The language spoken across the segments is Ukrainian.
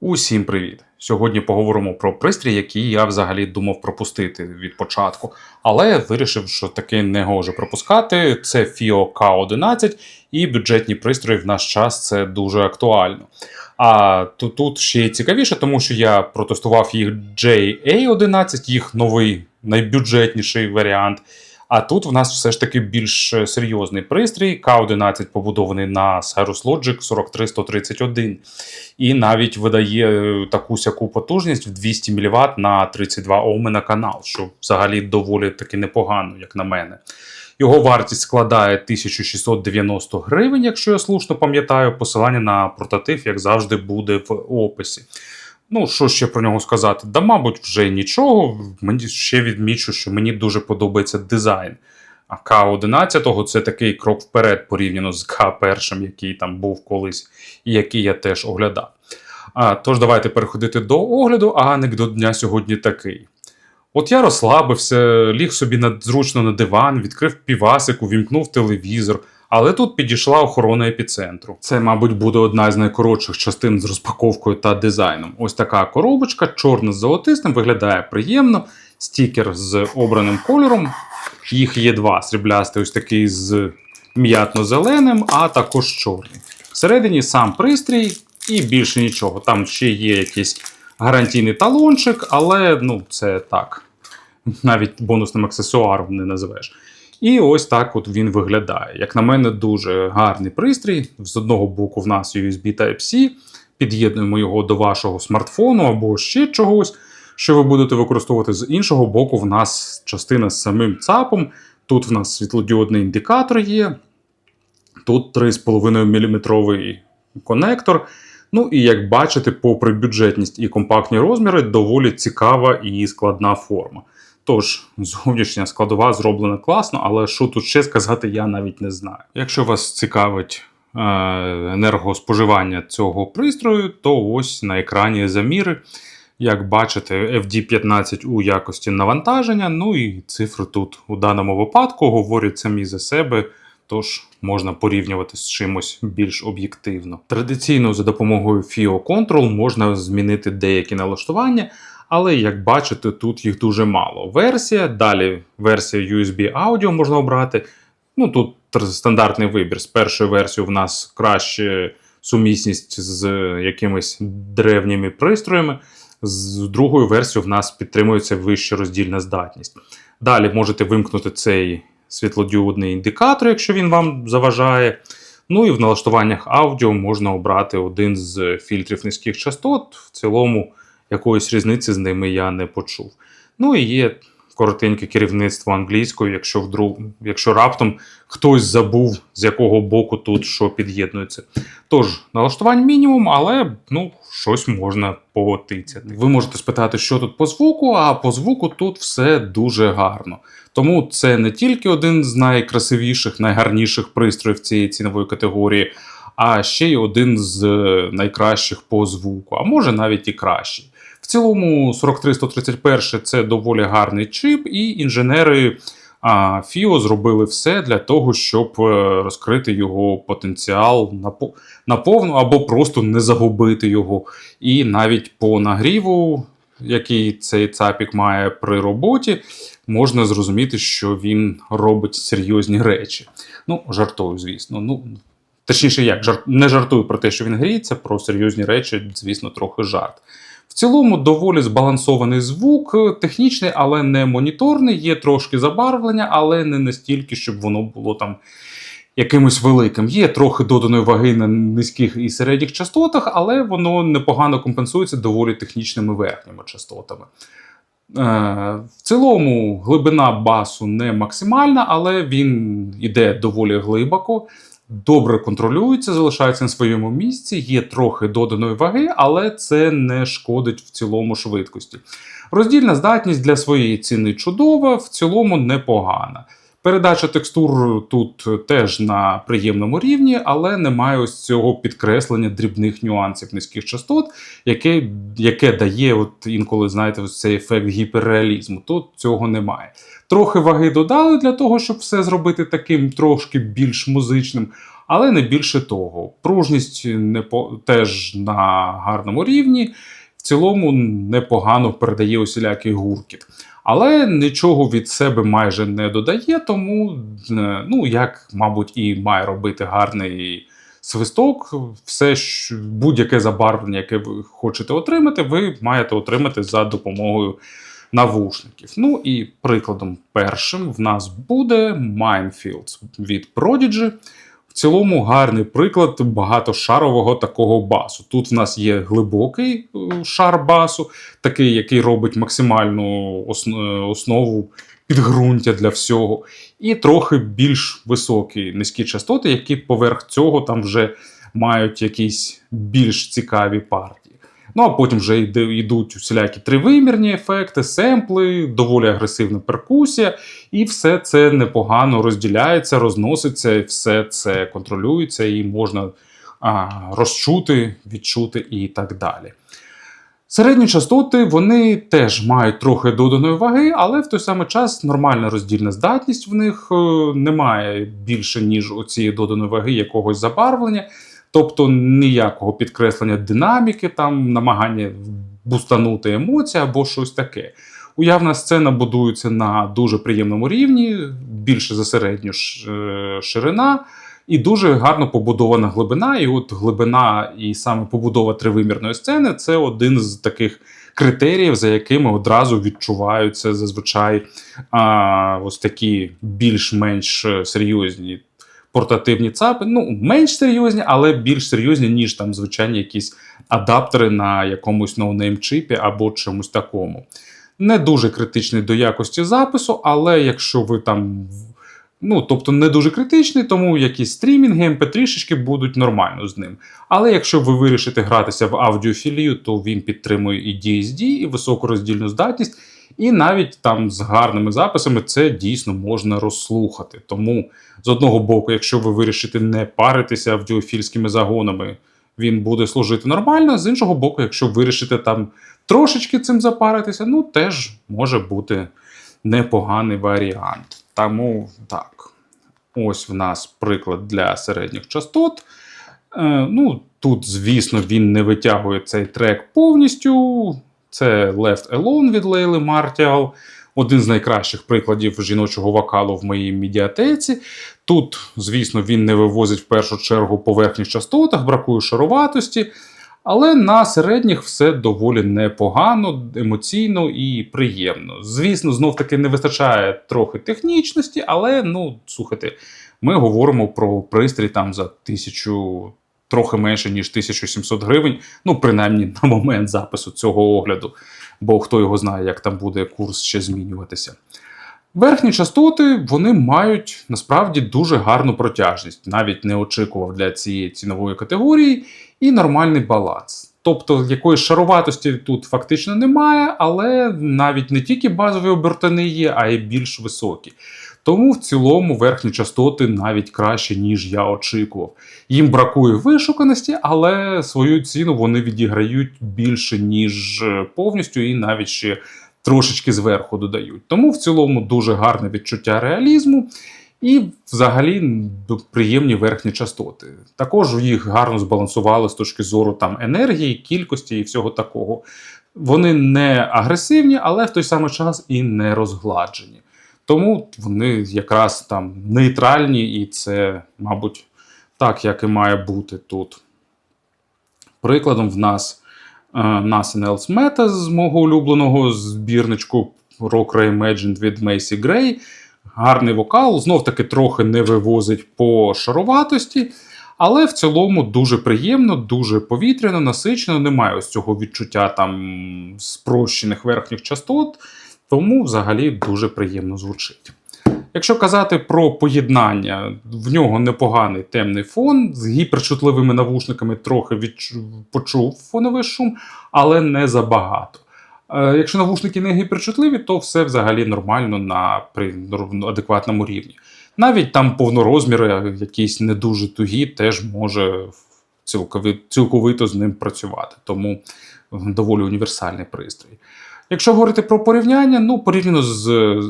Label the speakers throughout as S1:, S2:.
S1: Усім привіт! Сьогодні поговоримо про пристрій, який я взагалі думав пропустити від початку, але вирішив, що таки не гоже пропускати. Це FIO K11 і бюджетні пристрої в наш час це дуже актуально. А тут, тут ще цікавіше, тому що я протестував їх JA11, їх новий найбюджетніший варіант. А тут в нас все ж таки більш е, серйозний пристрій. K11 побудований на Cyrus Logic 43131 і навіть видає е, таку сяку потужність в 200 мВт на 32 Оми на канал, що взагалі доволі таки непогано, як на мене. Його вартість складає 1690 гривень, якщо я слушно пам'ятаю. Посилання на прототип, як завжди, буде в описі. Ну, що ще про нього сказати? Да, мабуть, вже нічого. Мені ще відмічу, що мені дуже подобається дизайн. А К-11 це такий крок вперед порівняно з К-1, який там був колись, і який я теж оглядав. А, Тож, давайте переходити до огляду, а анекдот дня сьогодні такий. От я розслабився, ліг собі на, зручно на диван, відкрив півасик, увімкнув телевізор, але тут підійшла охорона епіцентру. Це, мабуть, буде одна з найкоротших частин з розпаковкою та дизайном. Ось така коробочка, чорна з золотистим, виглядає приємно. Стікер з обраним кольором. Їх є два: сріблястий, ось такий з м'ятно-зеленим, а також чорний. Всередині сам пристрій і більше нічого. Там ще є якийсь гарантійний талончик, але ну, це так. Навіть бонусним аксесуаром не називеш. І ось так от він виглядає. Як на мене, дуже гарний пристрій. З одного боку, в нас USB Type-C. Під'єднуємо його до вашого смартфону або ще чогось, що ви будете використовувати. З іншого боку, в нас частина з самим ЦАПом. Тут в нас світлодіодний індикатор є. Тут 3,5 мм конектор. Ну і як бачите, попри бюджетність і компактні розміри, доволі цікава і складна форма. Тож, зовнішня складова зроблена класно, але що тут ще сказати, я навіть не знаю. Якщо вас цікавить е, енергоспоживання цього пристрою, то ось на екрані заміри. Як бачите, FD15 у якості навантаження, ну і цифри тут у даному випадку говорять самі за себе, тож можна порівнювати з чимось більш об'єктивно. Традиційно за допомогою FIO Control можна змінити деякі налаштування, але як бачите, тут їх дуже мало. Версія, далі версія USB Audio можна обрати. Ну тут стандартний вибір. З першою версією в нас краще сумісність з якимись древніми пристроями. З другою версією в нас підтримується вища роздільна здатність. Далі можете вимкнути цей світлодіодний індикатор, якщо він вам заважає. Ну і в налаштуваннях аудіо можна обрати один з фільтрів низьких частот. В цілому якоїсь різниці з ними я не почув. Ну і є коротеньке керівництво англійською, якщо вдруг, якщо раптом хтось забув, з якого боку тут що під'єднується. Тож, налаштувань мінімум, але ну, щось можна потицяти. Ви можете спитати, що тут по звуку, а по звуку тут все дуже гарно. Тому це не тільки один з найкрасивіших, найгарніших пристроїв цієї цінової категорії, а ще й один з найкращих по звуку, а може навіть і кращий. Цілому 43131 це доволі гарний чип, і інженери а, FIO зробили все для того, щоб е, розкрити його потенціал наповну або просто не загубити його. І навіть по нагріву, який цей цапік має при роботі, можна зрозуміти, що він робить серйозні речі. Ну, жартую, звісно. Ну, Точніше, як не жартую про те, що він гріється, про серйозні речі, звісно, трохи жарт. В цілому доволі збалансований звук, технічний, але не моніторний, є трошки забарвлення, але не настільки, щоб воно було там якимось великим. Є трохи доданої ваги на низьких і середніх частотах, але воно непогано компенсується доволі технічними верхніми частотами. Е, в цілому глибина басу не максимальна, але він йде доволі глибоко добре контролюється, залишається на своєму місці, є трохи доданої ваги, але це не шкодить в цілому швидкості. Роздільна здатність для своєї ціни чудова, в цілому непогана. Передача текстур тут теж на приємному рівні, але немає ось цього підкреслення дрібних нюансів низьких частот, яке яке дає от інколи, знаєте, ось цей ефект гіперреалізму. Тут цього немає. Трохи ваги додали для того, щоб все зробити таким трошки більш музичним. але не більше того. Пружність не по, теж на гарному рівні, в цілому непогано передає усілякий гуркіт. Але нічого від себе майже не додає, тому, е, ну, як, мабуть, і має робити гарний свисток, все будь-яке забарвлення, яке ви хочете отримати, ви маєте отримати за допомогою навушників. Ну і прикладом першим в нас буде Minefields від Prodigy. Цілому гарний приклад багатошарового такого басу. Тут в нас є глибокий е, шар басу, такий, який робить максимальну е, основу підґрунтя для всього, і трохи більш високі низькі частоти, які поверх цього там вже мають якісь більш цікаві партії. Ну а потім вже йдуть усілякі тривимірні ефекти, семпли, доволі агресивна перкусія, і все це непогано розділяється, розноситься, і все це контролюється, і можна а, розчути, відчути і так далі. Середні частоти вони теж мають трохи доданої ваги, але в той самий час нормальна роздільна здатність в них е, немає більше, ніж оцієї доданої ваги якогось забарвлення, тобто ніякого підкреслення динаміки, там намагання бустанути емоції або щось таке. Уявна сцена будується на дуже приємному рівні, більше за середню е, ширина, і дуже гарно побудована глибина. І от глибина і саме побудова тривимірної сцени це один з таких критеріїв, за якими одразу відчуваються зазвичай а, ось такі більш-менш серйозні портативні цапи. Ну, менш серйозні, але більш серйозні, ніж там звичайні якісь адаптери на якомусь ноунейм чипі або чомусь такому. Не дуже критичний до якості запису, але якщо ви там. Ну, тобто не дуже критичний, тому якісь стрімінги, mp3 будуть нормально з ним. Але якщо ви вирішите гратися в аудіофілію, то він підтримує і DSD, і високу роздільну здатність, і навіть там з гарними записами це дійсно можна розслухати. Тому з одного боку, якщо ви вирішите не паритися аудіофільськими загонами, він буде служити нормально. З іншого боку, якщо вирішите там трошечки цим запаритися, ну теж може бути непоганий варіант. Тому так, ось в нас приклад для середніх частот. Е, ну, тут, звісно, він не витягує цей трек повністю. Це Left Alone від Лейли Мартіал. Один з найкращих прикладів жіночого вокалу в моїй медіатеці. Тут, звісно, він не вивозить в першу чергу по верхніх частотах, бракує шаруватості. Але на середніх все доволі непогано, емоційно і приємно. Звісно, знов таки не вистачає трохи технічності, але ну, слухайте, ми говоримо про пристрій там за тисячу, трохи менше, ніж 1700 гривень. Ну, принаймні на момент запису цього огляду, бо хто його знає, як там буде курс ще змінюватися. Верхні частоти вони мають насправді дуже гарну протяжність, навіть не очікував для цієї цінової категорії, і нормальний баланс. Тобто якоїсь шаруватості тут фактично немає, але навіть не тільки базові обертани є, а й більш високі. Тому в цілому верхні частоти навіть краще, ніж я очікував. Їм бракує вишуканості, але свою ціну вони відіграють більше, ніж е, повністю, і навіть ще трошечки зверху додають. Тому в цілому дуже гарне відчуття реалізму. І взагалі приємні верхні частоти. Також їх гарно збалансували з точки зору там енергії, кількості і всього такого. Вони не агресивні, але в той самий час і не розгладжені. Тому вони якраз там нейтральні, і це, мабуть, так, як і має бути тут. Прикладом в нас е, Nothing Else Matters з мого улюбленого збірничку Rock Reimagined від Macy Gray. Гарний вокал, знов таки трохи не вивозить по шаруватості, але в цілому дуже приємно, дуже повітряно, насичено, немає ось цього відчуття там спрощених верхніх частот, тому взагалі дуже приємно звучить. Якщо казати про поєднання, в нього непоганий темний фон, з гіперчутливими навушниками трохи відчу... почув фоновий шум, але не забагато. Е, Якщо навушники не гіперчутливі, то все взагалі нормально на при адекватному рівні. Навіть там повнорозміри, якісь не дуже тугі, теж може цілковито з ним працювати. Тому доволі універсальний пристрій. Якщо говорити про порівняння, ну порівняно з,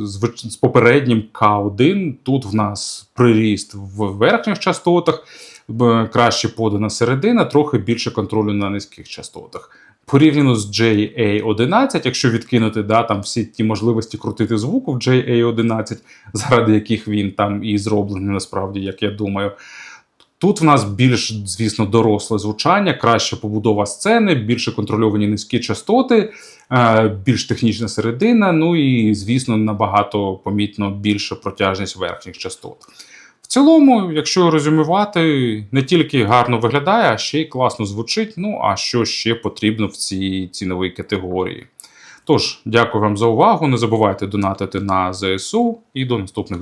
S1: з, з попереднім К1, тут в нас приріст в верхніх частотах, краще подана середина, трохи більше контролю на низьких частотах. Порівняно з JA11, якщо відкинути да, там всі ті можливості крутити звуку в JA11, заради яких він там і зроблений, насправді, як я думаю. Тут в нас більш, звісно, доросле звучання, краща побудова сцени, більше контрольовані низькі частоти, е, більш технічна середина, ну і, звісно, набагато помітно більша протяжність верхніх частот. В цілому, якщо резюмувати, не тільки гарно виглядає, а ще й класно звучить. Ну а що ще потрібно в цій ціновій категорії. Тож, дякую вам за увагу. Не забувайте донатити на ЗСУ і до наступних